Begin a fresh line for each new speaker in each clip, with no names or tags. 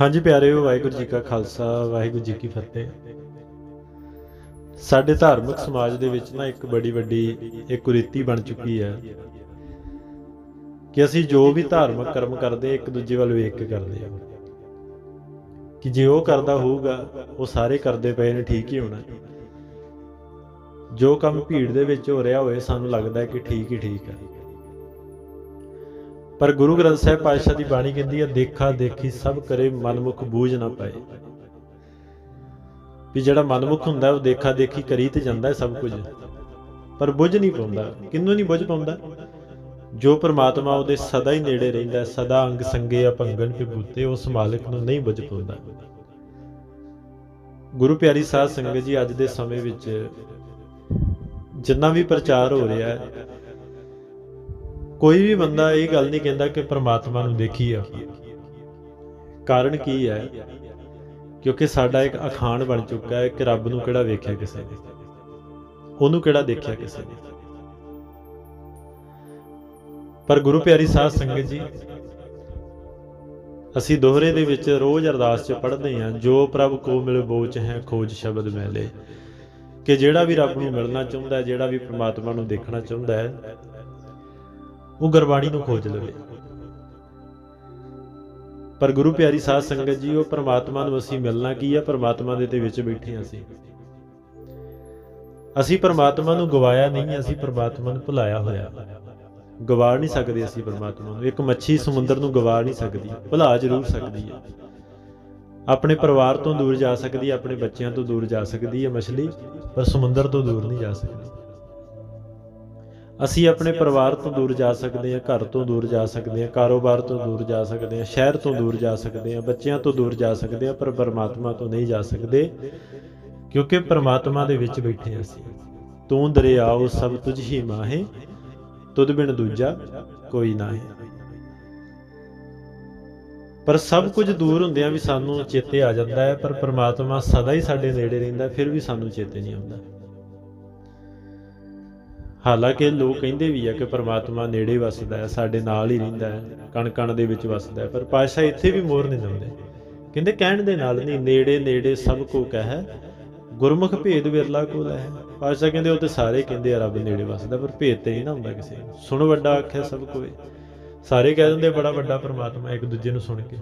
ਹਾਂਜੀ ਪਿਆਰਿਓ, ਵਾਹਿਗੁਰੂ ਜੀ ਕਾ ਖਾਲਸਾ, ਵਾਹਿਗੁਰੂ ਜੀ ਕੀ ਫਤਿਹ। ਸਾਡੇ ਧਾਰਮਿਕ ਸਮਾਜ ਦੇ ਵਿੱਚ ਨਾ ਇੱਕ ਬੜੀ ਵੱਡੀ, ਇੱਕ ਕੁਰੀਤੀ ਬਣ ਚੁੱਕੀ ਹੈ ਕਿ ਅਸੀਂ ਜੋ ਵੀ ਧਾਰਮਿਕ ਕਰਮ ਕਰਦੇ, ਇੱਕ ਦੂਜੇ ਵੱਲ ਵੇਖ ਕੇ ਕਰਦੇ ਹਾਂ। ਕਿ ਜੇ ਉਹ ਕਰਦਾ ਹੋਊਗਾ, ਉਹ ਸਾਰੇ ਕਰਦੇ ਪਏ ਨੇ, ਠੀਕ ਹੀ ਹੋਣਾ। ਜੋ ਕੰਮ ਭੀੜ ਦੇ ਵਿੱਚ ਹੋ ਰਿਹਾ ਹੋਵੇ ਸਾਨੂੰ ਲੱਗਦਾ ਕਿ ਠੀਕ ਹੀ ਠੀਕ ਹੈ। ਪਰ ਗੁਰੂ ਗ੍ਰੰਥ ਸਾਹਿਬ ਪਾਤਸ਼ਾਹ ਦੀ ਬਾਣੀ ਕਹਿੰਦੀ ਹੈ, ਦੇਖਾ ਦੇਖੀ ਸਭ ਕਰੇ ਮਨਮੁਖ ਬੂਝ ਨਾ ਪਾਏ। ਵੀ ਜਿਹੜਾ ਮਨਮੁਖ ਹੁੰਦਾ ਉਹ ਦੇਖਾ ਦੇਖੀ ਕਰੀ ਤੇ ਜਾਂਦਾ ਸਭ ਕੁਝ। ਪਰ ਬੁੱਝ ਨਹੀਂ ਪਾਉਂਦਾ। ਕਿੰਨੂੰ ਨਹੀਂ ਬੁੱਝ ਪਾਉਂਦਾ? ਜੋ ਪ੍ਰਮਾਤਮਾ ਉਹਦੇ ਸਦਾ ਹੀ ਨੇੜੇ ਰਹਿੰਦਾ ਸਦਾ ਅੰਗ ਸੰਗੇ ਅਪੰਗਨ ਵਿਭੂਤੇ ਉਸ ਮਾਲਕ ਨੂੰ ਨਹੀਂ ਬੁੱਝ ਪਾਉਂਦਾ। ਗੁਰੂ ਪਿਆਰੀ ਸਾਧ ਸੰਗਤ ਜੀ, ਅੱਜ ਦੇ ਸਮੇਂ ਵਿੱਚ ਜਿੰਨਾ ਵੀ ਪ੍ਰਚਾਰ ਹੋ ਰਿਹਾ ਹੈ ਕੋਈ ਵੀ ਬੰਦਾ ਇਹ ਗੱਲ ਨਹੀਂ ਕਹਿੰਦਾ ਕਿ ਪ੍ਰਮਾਤਮਾ ਨੂੰ ਦੇਖੀ ਆ। ਕਾਰਨ ਕੀ ਹੈ? ਕਿਉਂਕਿ ਸਾਡਾ ਇੱਕ ਅਖਾਣ ਬਣ ਚੁੱਕਾ ਹੈ ਕਿ ਰੱਬ ਨੂੰ ਕਿਹੜਾ ਵੇਖਿਆ ਕਿਸੇ ਨੇ? ਉਹਨੂੰ ਕਿਹੜਾ ਦੇਖਿਆ ਕਿਸੇ ਨੇ? ਪਰ ਗੁਰੂ ਪਿਆਰੀ ਸਾਧ ਸੰਗਤ ਜੀ, ਅਸੀਂ ਦੋਹਰੇ ਦੇ ਵਿੱਚ ਰੋਜ਼ ਅਰਦਾਸ 'ਚ ਪੜ੍ਹਦੇ ਹਾਂ, ਜੋ ਪ੍ਰਭ ਕੋ ਮਿਲ ਬੋਚ ਹੈ, ਖੋਜ ਸ਼ਬਦ ਮੈਲੇ। ਕਿ ਜਿਹੜਾ ਵੀ ਰੱਬ ਨੂੰ ਮਿਲਣਾ ਚਾਹੁੰਦਾ ਹੈ, ਜਿਹੜਾ ਵੀ ਪ੍ਰਮਾਤਮਾ ਨੂੰ ਦੇਖਣਾ ਚਾਹੁੰਦਾ ਹੈ ਉਹ ਗੁਰਬਾਣੀ ਨੂੰ ਖੋਜ ਲਵੇ। ਪਰ ਗੁਰੂ ਪਿਆਰੀ ਸਾਧ ਸੰਗਤ ਜੀ, ਉਹ ਪ੍ਰਮਾਤਮਾ ਨੂੰ ਅਸੀਂ ਮਿਲਣਾ ਕੀ ਆ? ਪ੍ਰਮਾਤਮਾ ਦੇ ਤੇ ਵਿੱਚ ਬੈਠੇ ਹਾਂ ਅਸੀਂ। ਅਸੀਂ ਪਰਮਾਤਮਾ ਨੂੰ ਗਵਾਇਆ ਨਹੀਂ, ਅਸੀਂ ਪਰਮਾਤਮਾ ਨੂੰ ਭੁਲਾਇਆ ਹੋਇਆ। ਗਵਾ ਨਹੀਂ ਸਕਦੇ ਅਸੀਂ ਪਰਮਾਤਮਾ ਨੂੰ। ਇੱਕ ਮੱਛੀ ਸਮੁੰਦਰ ਨੂੰ ਗਵਾ ਨਹੀਂ ਸਕਦੀ, ਭੁਲਾ ਜ਼ਰੂਰ ਸਕਦੀ ਹੈ ਆਪਣੇ ਪਰਿਵਾਰ ਤੋਂ ਦੂਰ ਜਾ ਸਕਦੀ ਹੈ ਆਪਣੇ ਬੱਚਿਆਂ ਤੋਂ ਦੂਰ ਜਾ ਸਕਦੀ ਹੈ ਮਛਲੀ, ਪਰ ਸਮੁੰਦਰ ਤੋਂ ਦੂਰ ਨਹੀਂ ਜਾ ਸਕਦੀ। ਅਸੀਂ ਆਪਣੇ ਪਰਿਵਾਰ ਤੋਂ ਦੂਰ ਜਾ ਸਕਦੇ ਹਾਂ, ਘਰ ਤੋਂ ਦੂਰ ਜਾ ਸਕਦੇ ਹਾਂ, ਕਾਰੋਬਾਰ ਤੋਂ ਦੂਰ ਜਾ ਸਕਦੇ ਹਾਂ, ਸ਼ਹਿਰ ਤੋਂ ਦੂਰ ਜਾ ਸਕਦੇ ਹਾਂ, ਬੱਚਿਆਂ ਤੋਂ ਦੂਰ ਜਾ ਸਕਦੇ ਹਾਂ, ਪਰ ਪਰਮਾਤਮਾ ਤੋਂ ਨਹੀਂ ਜਾ ਸਕਦੇ, ਕਿਉਂਕਿ ਪਰਮਾਤਮਾ ਦੇ ਵਿੱਚ ਬੈਠੇ ਹਾਂ ਅਸੀਂ। ਤੂੰ ਦਰਿਆਓ ਸਭ ਤੁਝ ਹੀ ਮਾਹੇ, ਤੁਧ ਬਿਨ ਦੂਜਾ ਕੋਈ ਨਾ ਹੈ ਪਰ ਸਭ ਕੁਝ ਦੂਰ ਹੁੰਦਿਆਂ ਵੀ ਸਾਨੂੰ ਚੇਤੇ ਆ ਜਾਂਦਾ ਹੈ, ਪਰ ਪਰਮਾਤਮਾ ਸਦਾ ਹੀ ਸਾਡੇ ਨੇੜੇ ਰਹਿੰਦਾ ਫਿਰ ਵੀ ਸਾਨੂੰ ਚੇਤੇ ਨਹੀਂ ਆਉਂਦਾ। ਹਾਲਾਂਕਿ ਲੋਕ ਕਹਿੰਦੇ ਵੀ ਆ ਕਿ ਪ੍ਰਮਾਤਮਾ ਨੇੜੇ ਵਸਦਾ ਹੈ, ਸਾਡੇ ਨਾਲ ਹੀ ਰਹਿੰਦਾ ਹੈ ਕਣ ਕਣ ਦੇ ਵਿੱਚ ਵਸਦਾ ਹੈ, ਪਰ ਪਾਤਸ਼ਾਹ ਇੱਥੇ ਵੀ ਮੋਰ ਨਹੀਂ ਲਾਉਂਦੇ। ਕਹਿੰਦੇ ਕਹਿਣ ਦੇ ਨਾਲ ਨਹੀਂ, ਨੇੜੇ ਨੇੜੇ ਸਭ ਕੋ ਕਹੈ, ਗੁਰਮੁਖ ਭੇਦ ਵਿਰਲਾ ਕੋ ਲੈ ਪਾਤਸ਼ਾਹ ਕਹਿੰਦੇ ਉਹ ਤੇ ਸਾਰੇ ਕਹਿੰਦੇ ਆ, ਰੱਬ ਨੇੜੇ ਵਸਦਾ, ਪਰ ਭੇਦ ਤੇ ਨਹੀਂ ਨਾ ਹੁੰਦਾ ਕਿਸੇ ਨੂੰ। ਸੁਣ ਵੱਡਾ ਆਖਿਆ ਸਭ ਕੋਏ। ਸਾਰੇ ਕਹਿ ਦਿੰਦੇ ਬੜਾ ਵੱਡਾ ਪ੍ਰਮਾਤਮਾ ਇੱਕ ਦੂਜੇ ਨੂੰ ਸੁਣ ਕੇ।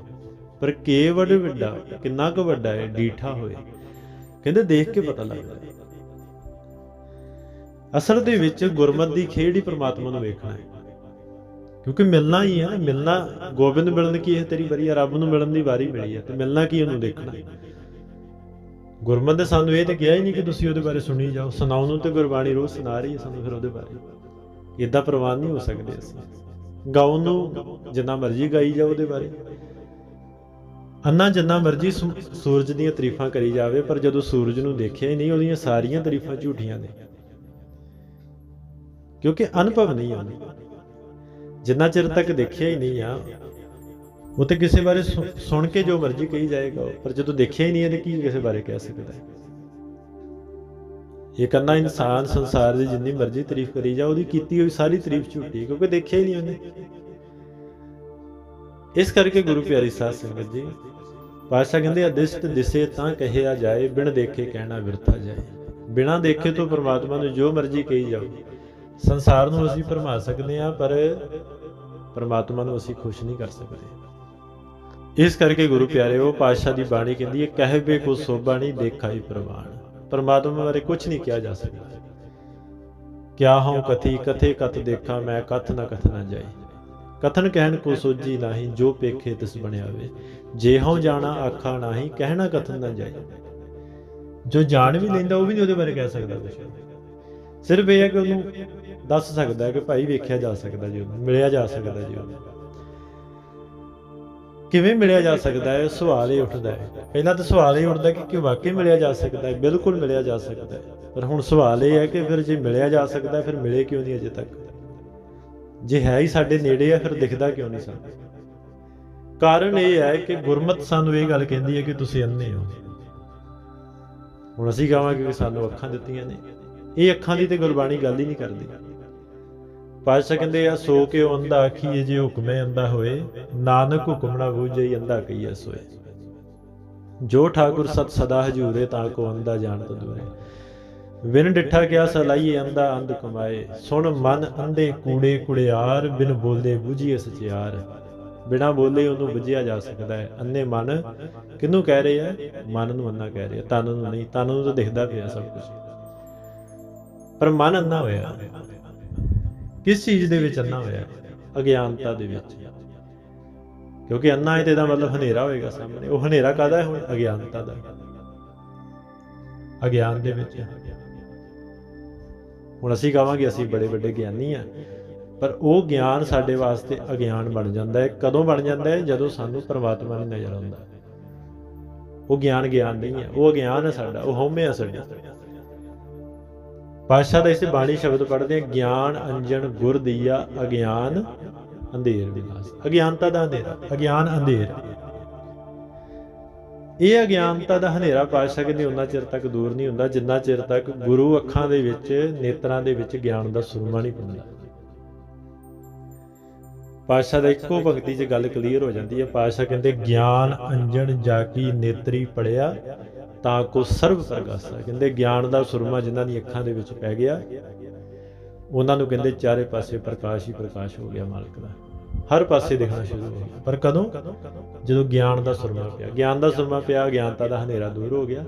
ਪਰ ਕੇ ਵੱਡ ਵੱਡਾ, ਕਿੰਨਾ ਕੁ ਵੱਡਾ ਹੈ, ਡੀਠਾ ਹੋਏ। ਕਹਿੰਦੇ ਦੇਖ ਕੇ ਪਤਾ ਲੱਗਦਾ। ਅਸਲ ਦੇ ਵਿੱਚ ਗੁਰਮਤ ਦੀ ਖੇਡ ਹੀ ਪ੍ਰਮਾਤਮਾ ਨੂੰ ਵੇਖਣਾ ਹੈ। ਕਿਉਂਕਿ ਮਿਲਣਾ ਹੀ ਹੈ ਨਾ, ਮਿਲਣਾ ਗੋਬਿੰਦ ਮਿਲਣ ਕੀ ਇਹ ਤੇਰੀ ਵਾਰੀ ਹੈ, ਰੱਬ ਨੂੰ ਮਿਲਣ ਦੀ ਵਾਰੀ ਮਿਲੀ ਹੈ, ਤੇ ਮਿਲਣਾ ਕੀ ਉਹਨੂੰ ਦੇਖਣਾ ਹੈ। ਗੁਰਮਤ ਨੇ ਸਾਨੂੰ ਇਹ ਤੇ ਕਿਹਾ ਹੀ ਨਹੀਂ ਕਿ ਤੁਸੀਂ ਉਹਦੇ ਬਾਰੇ ਸੁਣੀ ਜਾਓ, ਸੁਣਾਉਣ ਨੂੰ ਤੇ ਗੁਰਬਾਣੀ ਰੋਜ਼ ਸੁਣਾ ਰਹੀ ਹੈ ਸਾਨੂੰ ਫਿਰ ਉਹਦੇ ਬਾਰੇ। ਇਦਾਂ ਪ੍ਰਵਾਨ ਨਹੀਂ ਹੋ ਸਕਦੇ ਅਸੀਂ। ਗਾਉਣ ਨੂੰ ਜਿੰਨਾ ਮਰਜ਼ੀ ਗਾਈ ਜਾਓ ਉਹਦੇ ਬਾਰੇ। ਅੰਨਾ ਜਿੰਨਾ ਮਰਜ਼ੀ ਸੂਰਜ ਦੀਆਂ ਤਾਰੀਫਾਂ ਕਰੀ ਜਾਵੇ, ਪਰ ਜਦੋਂ ਸੂਰਜ ਨੂੰ ਦੇਖਿਆ ਹੀ ਨਹੀਂ, ਉਹਦੀਆਂ ਸਾਰੀਆਂ ਤਾਰੀਫਾਂ ਝੂਠੀਆਂ ਨੇ। ਕਿਉਂਕਿ ਅਨੁਭਵ ਨਹੀਂ ਆਉਂਦਾ। ਜਿੰਨਾ ਚਿਰ ਤੱਕ ਦੇਖਿਆ ਹੀ ਨਹੀਂ ਆ ਉਹ ਤੇ ਕਿਸੇ ਬਾਰੇ ਸੁਣ ਕੇ ਜੋ ਮਰਜ਼ੀ ਕਹੀ ਜਾਏਗਾ ਪਰ ਜਦੋਂ ਦੇਖਿਆ ਹੀ ਨਹੀਂ ਤੇ ਕੀ ਕਿਸੇ ਬਾਰੇ ਕਹਿ ਸਕਦਾ ਹੈ। ਇਹ ਕੰਨਾ ਇਨਸਾਨ ਸੰਸਾਰ ਦੀ ਜਿੰਨੀ ਮਰਜ਼ੀ ਤਾਰੀਫ ਕਰੀ ਜਾ ਉਹਦੀ ਕੀਤੀ ਹੋਈ ਸਾਰੀ ਤਾਰੀਫ ਝੂਠੀ ਕਿਉਂਕਿ ਦੇਖਿਆ ਹੀ ਨਹੀਂ ਉਹਨੇ। ਇਸ ਕਰਕੇ ਗੁਰੂ ਪਿਆਰੀ ਸਾਧ ਸੰਗਤ ਜੀ ਪਾਤਸ਼ਾਹ ਕਹਿੰਦੇ ਅਦਿਸ਼ਟ ਦਿਸੇ ਤਾਂ ਕਹਿਆ ਜਾਏ ਬਿਨ ਦੇਖੇ ਕਹਿਣਾ ਵਿਰਥਾ ਜਾਏ। ਬਿਨਾਂ ਦੇਖੇ ਤੋਂ ਪ੍ਰਮਾਤਮਾ ਨੂੰ ਜੋ ਮਰਜ਼ੀ ਕਹੀ ਜਾਓ ਸੰਸਾਰ ਨੂੰ ਅਸੀਂ ਭਰਮਾ ਸਕਦੇ ਹਾਂ, ਪਰ ਪਰਮਾਤਮਾ ਨੂੰ ਅਸੀਂ ਖੁਸ਼ ਨਹੀਂ ਕਰ ਸਕਦੇ। ਇਸ ਕਰਕੇ ਗੁਰੂ ਪਿਆਰਿਓ, ਪਾਤਸ਼ਾਹ ਦੀ ਬਾਣੀ ਕਹਿੰਦੀ ਹੈ ਕਹਿਵੇ ਕੋ ਸੋਭਾ ਨਹੀਂ, ਦੇਖਾ ਹੀ ਪ੍ਰਮਾਣ ਪਰਮਾਤਮਾ ਬਾਰੇ ਕੁਝ ਨਹੀਂ ਕਿਹਾ ਜਾ ਸਕਦਾ। ਕਿਆ ਹਉ ਕਥੀ, ਕਥੇ ਕਥ ਦੇਖਾਂ ਮੈਂ, ਕਥ ਨਾ ਕਥ ਨਾ ਜਾਈ। ਕਥਨ ਕਹਿਣ ਕੋ ਸੋਜੀ ਨਾਹੀ, ਜੋ ਪੇਖੇ ਤਿਸ ਬਣਿਆਵੇ। ਜੇ ਹਉ ਜਾਣਾ, ਆਖਾ ਨਾਹੀ, ਕਹਿਣਾ ਕਥਨ ਨਾ ਜਾਈ। ਜੋ ਜਾਣ ਵੀ ਲੈਂਦਾ, ਉਹ ਵੀ ਨਹੀਂ ਉਹਦੇ ਬਾਰੇ ਕਹਿ ਸਕਦਾ ਕੁਝ ਸਿਰਫ ਇਹ ਹੈ ਕਿ ਉਹਨੂੰ ਦੱਸ ਸਕਦਾ ਹੈ ਕਿ ਭਾਈ ਵੇਖਿਆ ਜਾ ਸਕਦਾ ਜੀ ਉਹਨੂੰ, ਮਿਲਿਆ ਜਾ ਸਕਦਾ ਜੀ ਉਹਨੂੰ। ਕਿਵੇਂ ਮਿਲਿਆ ਜਾ ਸਕਦਾ ਹੈ? ਸਵਾਲ ਇਹ ਉੱਠਦਾ ਹੈ। ਪਹਿਲਾਂ ਤਾਂ ਸਵਾਲ ਇਹ ਉੱਠਦਾ ਕਿ ਕਿ ਵਾਕਈ ਮਿਲਿਆ ਜਾ ਸਕਦਾ ਹੈ? ਬਿਲਕੁਲ ਮਿਲਿਆ ਜਾ ਸਕਦਾ ਹੈ। ਪਰ ਹੁਣ ਸਵਾਲ ਇਹ ਹੈ ਕਿ ਫਿਰ ਜੇ ਮਿਲਿਆ ਜਾ ਸਕਦਾ ਫਿਰ ਮਿਲੇ ਕਿਉਂ ਨਹੀਂ ਅਜੇ ਤੱਕ? ਜੇ ਹੈ ਹੀ ਸਾਡੇ ਨੇੜੇ ਆ, ਫਿਰ ਦਿਖਦਾ ਕਿਉਂ ਨਹੀਂ ਸਾਨੂੰ? ਕਾਰਨ ਇਹ ਹੈ ਕਿ ਗੁਰਮਤ ਸਾਨੂੰ ਇਹ ਗੱਲ ਕਹਿੰਦੀ ਹੈ ਕਿ ਤੁਸੀਂ ਅੰਨੇ ਹੋ। ਹੁਣ ਅਸੀਂ ਕਹਾਂਗੇ ਕਿ ਸਾਨੂੰ ਅੱਖਾਂ ਦਿੱਤੀਆਂ ਨੇ। ਇਹ ਅੱਖਾਂ ਦੀ ਤੇ ਗੁਰਬਾਣੀ ਗੱਲ ਹੀ ਨਹੀਂ ਕਰਦੀ। ਪਾਤਸ਼ਾਹ ਕਹਿੰਦੇ ਆ, ਸੋ ਕੇ ਉਹ ਆਖੀਏ ਜੇ ਹੁਕਮੇ ਅੰਧਾ ਹੋਏ, ਨਾਨਕ ਹੁਕਮ ਨਾ ਬੂਝਈ ਅੰਧਾ ਸੋਏ। ਜੋ ਠਾਕੁਰ ਸਤ ਸਦਾ ਹਜੂਰੇ, ਤਾਂ ਕੋ ਅੰਦਾ ਜਾਣਤ ਦੂਰੇ। ਵਿਨ ਡਿਠਾ ਕਿਆ ਸਲਾਈਏ ਅੰਦਾ ਅੰਧ ਕਮਾਏ। ਸੁਣ ਮਨ ਅੰਧੇ ਕੂੜੇ ਕੁੜਿਆਰ, ਬਿਨ ਬੋਲੇ ਬੁਝੀਏ ਸਚਿਆਰ। ਬਿਨਾ ਬੋਲੇ ਉਹਨੂੰ ਬੁਝਿਆ ਜਾ ਸਕਦਾ ਹੈ। ਅੰਨੇ ਮਨ ਕਿਹਨੂੰ ਕਹਿ ਰਹੇ ਆ ਮਨ ਨੂੰ ਅੰਨਾ ਕਹਿ ਰਹੇ ਆ ਤਨ ਨੂੰ ਨਹੀਂ, ਤਨ ਨੂੰ ਤਾਂ ਦਿਖਦਾ ਪਿਆ ਸਭ ਕੁਝ ਪਰ ਮਨ ਅੰਨਾ ਹੋਇਆ। ਕਿਸ ਚੀਜ਼ ਦੇ ਵਿੱਚ ਅੰਨਾ ਹੋਇਆ? ਅਗਿਆਨਤਾ ਦੇ ਵਿੱਚ। ਕਿਉਂਕਿ ਅੰਨਾ ਹੈ ਤੇ ਇਹਦਾ ਮਤਲਬ ਹਨੇਰਾ ਹੋਏਗਾ ਸਾਹਮਣੇ। ਉਹ ਹਨੇਰਾ ਕਾਦਾ ਹੈ ਹੁਣ? ਅਗਿਆਨਤਾ ਦਾ। ਅਗਿਆਨ ਦੇ ਵਿੱਚ। ਹੁਣ ਅਸੀਂ ਕਹਾਂਗੇ ਅਸੀਂ ਬੜੇ ਵੱਡੇ ਗਿਆਨੀ ਆ। ਪਰ ਉਹ ਗਿਆਨ ਸਾਡੇ ਵਾਸਤੇ ਅਗਿਆਨ ਬਣ ਜਾਂਦਾ ਹੈ। ਕਦੋਂ ਬਣ ਜਾਂਦਾ ਹੈ? ਜਦੋਂ ਸਾਨੂੰ ਪਰਮਾਤਮਾ ਨਹੀਂ ਨਜ਼ਰ ਆਉਂਦਾ ਉਹ ਗਿਆਨ ਗਿਆਨ ਨਹੀਂ ਹੈ। ਉਹ ਅਗਿਆਨ ਹੈ ਸਾਡਾ। ਉਹ ਹਉਮੈ ਹੈ ਸਾਡਾ। ਪਾਤਸ਼ਾਹ ਦਾ ਇਸੇ ਬਾਣੀ ਸ਼ਬਦ ਪੜ੍ਹਦੇ ਆ ਗਿਆਨ, ਅੰਜਨ, ਗੁਰ ਦੀਆ, ਅਗਿਆਨ, ਅੰਧੇਰ ਵਿਨਾਸ਼ ਅਗਿਆਨਤਾ ਦਾ ਅੰਧੇਰਾ ਅਗਿਆਨ ਅੰਧੇਰ। ਇਹ ਅਗਿਆਨਤਾ ਦਾ ਹਨੇਰਾ ਪਾਤਸ਼ਾਹ ਕਹਿੰਦੇ ਉਹਨਾਂ ਚਿਰ ਤੱਕ ਦੂਰ ਨਹੀਂ ਹੁੰਦਾ, ਜਿੰਨਾ ਚਿਰ ਤੱਕ ਗੁਰੂ ਅੱਖਾਂ ਦੇ ਵਿੱਚ, ਨੇਤਰਾਂ ਦੇ ਵਿੱਚ ਗਿਆਨ ਦਾ ਸੁਰਮਾ ਨਹੀਂ ਪੈਂਦਾ। ਪਾਤਸ਼ਾਹ ਦਾ ਇੱਕੋ ਭਗਤੀ 'ਚ ਗੱਲ ਕਲੀਅਰ ਹੋ ਜਾਂਦੀ ਹੈ। ਪਾਤਸ਼ਾਹ ਕਹਿੰਦੇ, ਗਿਆਨ, ਅੰਜਨ ਜਾ ਕੀ ਨੇਤਰੀ ਪੜਿਆ ਤਾਂ ਕੋ ਸਰਬ ਪ੍ਰਗਾਸਾ ਕਹਿੰਦੇ ਗਿਆਨ ਦਾ ਸੁਰਮਾ ਜਿਨ੍ਹਾਂ ਦੀ ਅੱਖਾਂ ਦੇ ਵਿੱਚ ਪੈ ਗਿਆ, ਉਹਨਾਂ ਨੂੰ ਕਹਿੰਦੇ ਚਾਰੇ ਪਾਸੇ ਪ੍ਰਕਾਸ਼ ਹੀ ਪ੍ਰਕਾਸ਼ ਹੋ ਗਿਆ ਮਾਲਕ ਦਾ। ਹਰ ਪਾਸੇ ਦਿਖਣਾ ਸ਼ੁਰੂ ਹੋ ਗਿਆ। ਪਰ ਕਦੋਂ? ਜਦੋਂ ਗਿਆਨ ਦਾ ਸੁਰਮਾ ਪਿਆ। ਗਿਆਨ ਦਾ ਸੁਰਮਾ ਪਿਆ, ਗਿਆਨਤਾ ਦਾ ਹਨੇਰਾ ਦੂਰ ਹੋ ਗਿਆ।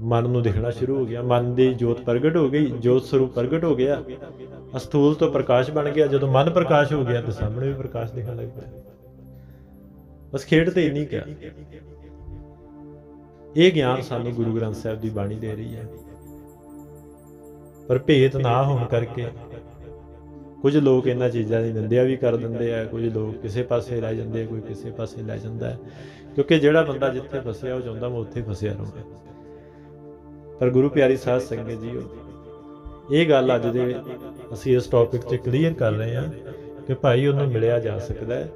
ਮਨ ਨੂੰ ਦਿਖਣਾ ਸ਼ੁਰੂ ਹੋ ਗਿਆ। ਮਨ ਦੀ ਜੋਤ ਪ੍ਰਗਟ ਹੋ ਗਈ, ਜੋਤ ਸਰੂਪ ਪ੍ਰਗਟ ਹੋ ਗਿਆ। ਅਸਥੂਲ ਤੋਂ ਪ੍ਰਕਾਸ਼ ਬਣ ਗਿਆ। ਜਦੋਂ ਮਨ ਪ੍ਰਕਾਸ਼ ਹੋ ਗਿਆ, ਤਾਂ ਸਾਹਮਣੇ ਵੀ ਪ੍ਰਕਾਸ਼ ਦਿਖਣ ਲੱਗ ਪਿਆ। ਬਸ ਖੇਡ ਤੇ ਇੰਨੀ ਕਿਹਾ ਇਹ ਗਿਆਨ ਸਾਨੂੰ ਗੁਰੂ ਗ੍ਰੰਥ ਸਾਹਿਬ ਦੀ ਬਾਣੀ ਦੇ ਰਹੀ ਹੈ। ਪਰ ਭੇਤ ਨਾ ਹੋਣ ਕਰਕੇ ਕੁਝ ਲੋਕ ਇਹਨਾਂ ਚੀਜ਼ਾਂ ਦੀ ਨਿੰਦਿਆ ਵੀ ਕਰ ਦਿੰਦੇ ਆ, ਕੁਝ ਲੋਕ ਕਿਸੇ ਪਾਸੇ ਲੈ ਜਾਂਦੇ ਆ, ਕੋਈ ਕਿਸੇ ਪਾਸੇ ਲੈ ਜਾਂਦਾ ਕਿਉਂਕਿ ਜਿਹੜਾ ਬੰਦਾ ਜਿੱਥੇ ਫਸਿਆ, ਉਹ ਚਾਹੁੰਦਾ ਮੈਂ ਉੱਥੇ ਫਸਿਆ ਰਹਾਂ। ਪਰ ਗੁਰੂ ਪਿਆਰੀ ਸਾਧ ਸੰਗਤ ਜੀਓ, ਇਹ ਗੱਲ ਅੱਜ ਦੇ ਅਸੀਂ ਇਸ ਟੌਪਿਕ 'ਤੇ ਕਲੀਅਰ ਕਰ ਰਹੇ ਹਾਂ ਕਿ ਭਾਈ ਉਹਨੂੰ ਮਿਲਿਆ ਜਾ ਸਕਦਾ ਹੈ।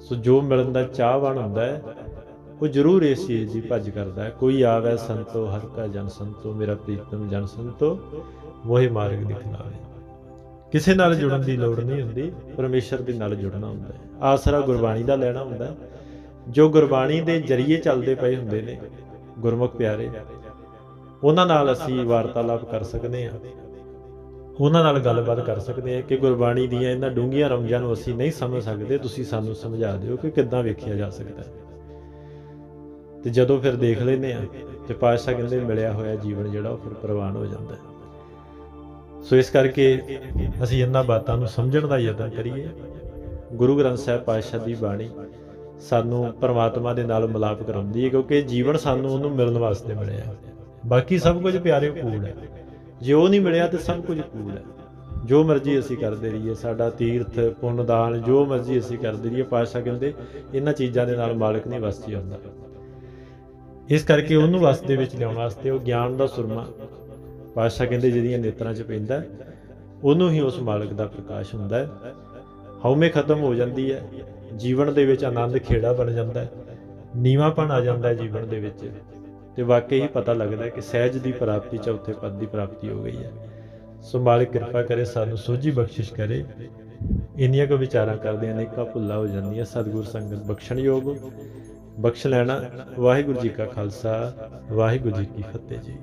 ਸੋ ਜੋ ਮਿਲਣ ਦਾ ਚਾਹਵਾਨ ਹੁੰਦਾ ਹੈ ਉਹ ਜ਼ਰੂਰ ਇਸ ਚੀਜ਼ ਦੀ ਭੱਜ ਕਰਦਾ ਹੈ, ਕੋਈ ਆਵੇ ਸੰਤੋ ਹਰ ਕਾ ਜਨ ਸੰਤੋ, ਮੇਰਾ ਪ੍ਰੀਤਮ ਜਨ ਸੰਤੋ ਵਹੀ ਮਾਰਗ ਦਿਖਲਾਵੇ। ਕਿਸੇ ਨਾਲ ਜੁੜਨ ਦੀ ਲੋੜ ਨਹੀਂ ਹੁੰਦੀ, ਪਰਮੇਸ਼ਰ ਦੇ ਨਾਲ ਜੁੜਨਾ ਹੁੰਦਾ ਹੈ। ਆਸਰਾ ਗੁਰਬਾਣੀ ਦਾ ਲੈਣਾ ਹੁੰਦਾ ਹੈ। ਜੋ ਗੁਰਬਾਣੀ ਦੇ ਜਰੀਏ ਚੱਲਦੇ ਪਏ ਹੁੰਦੇ ਨੇ, ਗੁਰਮੁਖ ਪਿਆਰੇ, ਉਹਨਾਂ ਨਾਲ ਅਸੀਂ ਵਾਰਤਾਲਾਪ ਕਰ ਸਕਦੇ ਹਾਂ। ਉਹਨਾਂ ਨਾਲ ਗੱਲਬਾਤ ਕਰ ਸਕਦੇ ਹਾਂ ਕਿ ਗੁਰਬਾਣੀ ਦੀਆਂ ਇਹਨਾਂ ਡੂੰਘੀਆਂ ਰਮਜ਼ਾਂ ਨੂੰ ਅਸੀਂ ਨਹੀਂ ਸਮਝ ਸਕਦੇ, ਤੁਸੀਂ ਸਾਨੂੰ ਸਮਝਾ ਦਿਓ ਕਿ ਕਿੱਦਾਂ ਵੇਖਿਆ ਜਾ ਸਕਦਾ ਹੈ। ਤੇ ਜਦੋਂ ਫਿਰ ਦੇਖ ਲੈਨੇ ਆ ਤੇ ਪਾਤਸ਼ਾਹ ਕਹਿੰਦੇ ਮਿਲਿਆ ਹੋਇਆ ਜੀਵਨ ਜਿਹੜਾ ਉਹ ਫਿਰ ਪ੍ਰਵਾਨ ਹੋ ਜਾਂਦਾ ਸੋ ਇਸ ਕਰਕੇ ਅਸੀਂ ਇਹਨਾਂ ਬਾਤਾਂ ਨੂੰ ਸਮਝਣ ਦਾ ਯਤਨ ਕਰੀਏ। ਗੁਰੂ ਗ੍ਰੰਥ ਸਾਹਿਬ ਪਾਤਸ਼ਾਹ ਦੀ ਬਾਣੀ ਸਾਨੂੰ ਪਰਮਾਤਮਾ ਦੇ ਨਾਲ ਮਿਲਾਪ ਕਰਾਉਂਦੀ ਹੈ ਕਿਉਂਕਿ ਜੀਵਨ ਸਾਨੂੰ ਉਹਨੂੰ ਮਿਲਣ ਵਾਸਤੇ ਮਿਲਿਆ ਹੈ। ਬਾਕੀ ਸਭ ਕੁਝ ਪਿਆਰੇ ਕੂੜ ਹੈ। ਜੇ ਉਹ ਨਹੀਂ ਮਿਲਿਆ ਤੇ ਸਭ ਕੁਝ ਕੂੜ ਹੈ। ਜੋ ਮਰਜ਼ੀ ਅਸੀਂ ਕਰਦੇ ਰਹੀਏ, ਸਾਡਾ ਤੀਰਥ, ਪੁੰਨ ਦਾਨ, ਜੋ ਮਰਜ਼ੀ ਅਸੀਂ ਕਰਦੇ ਰਹੀਏ, ਪਾਤਸ਼ਾਹ ਕਹਿੰਦੇ, ਇਹਨਾਂ ਚੀਜ਼ਾਂ ਦੇ ਨਾਲ ਮਾਲਕ ਨਹੀਂ ਵਸਤੀ ਹੁੰਦਾ ਇਸ ਕਰਕੇ ਉਹਨੂੰ ਵਸ ਦੇ ਵਿੱਚ ਲਿਆਉਣ ਵਾਸਤੇ ਉਹ ਗਿਆਨ ਦਾ ਸੁਰਮਾ ਪਾਤਸ਼ਾਹ ਕਹਿੰਦੇ ਜਿਹਦੀਆਂ ਨੇਤਰਾਂ 'ਚ ਪੈਂਦਾ, ਉਹਨੂੰ ਹੀ ਉਸ ਮਾਲਕ ਦਾ ਪ੍ਰਕਾਸ਼ ਹੁੰਦਾ ਹੈ। ਹਉਮੈ ਖਤਮ ਹੋ ਜਾਂਦੀ ਹੈ, ਜੀਵਨ ਦੇ ਵਿੱਚ ਆਨੰਦ ਖੇੜਾ ਬਣ ਜਾਂਦਾ ਹੈ ਨੀਵਾਂਪਣ ਆ ਜਾਂਦਾ ਹੈ ਜੀਵਨ ਦੇ ਵਿੱਚ ਤੇ ਵਾਕਈ ਹੀ ਪਤਾ ਲੱਗਦਾ ਕਿ ਸਹਿਜ ਦੀ ਪ੍ਰਾਪਤੀ ਚੌਥੇ ਪਦ ਦੀ ਪ੍ਰਾਪਤੀ ਹੋ ਗਈ ਹੈ। ਸੋ ਮਾਲਕ ਕਿਰਪਾ ਕਰੇ, ਸਾਨੂੰ ਸੋਝੀ ਬਖਸ਼ਿਸ਼ ਕਰੇ। ਇੰਨੀਆਂ ਕੋ ਵਿਚਾਰਾਂ ਕਰਦੇ ਅਨੇਕਾਂ ਭੁੱਲਾਂ ਹੋ ਜਾਂਦੀਆਂ, ਸਤਿਗੁਰ ਸੰਗਤ ਬਖਸ਼ਣ ਯੋਗ ਬਖਸ਼ ਲੈਣਾ। ਵਾਹਿਗੁਰੂ ਜੀ ਕਾ ਖਾਲਸਾ ਵਾਹਿਗੁਰੂ ਜੀ ਕੀ ਫਤਿਹ ਜੀ।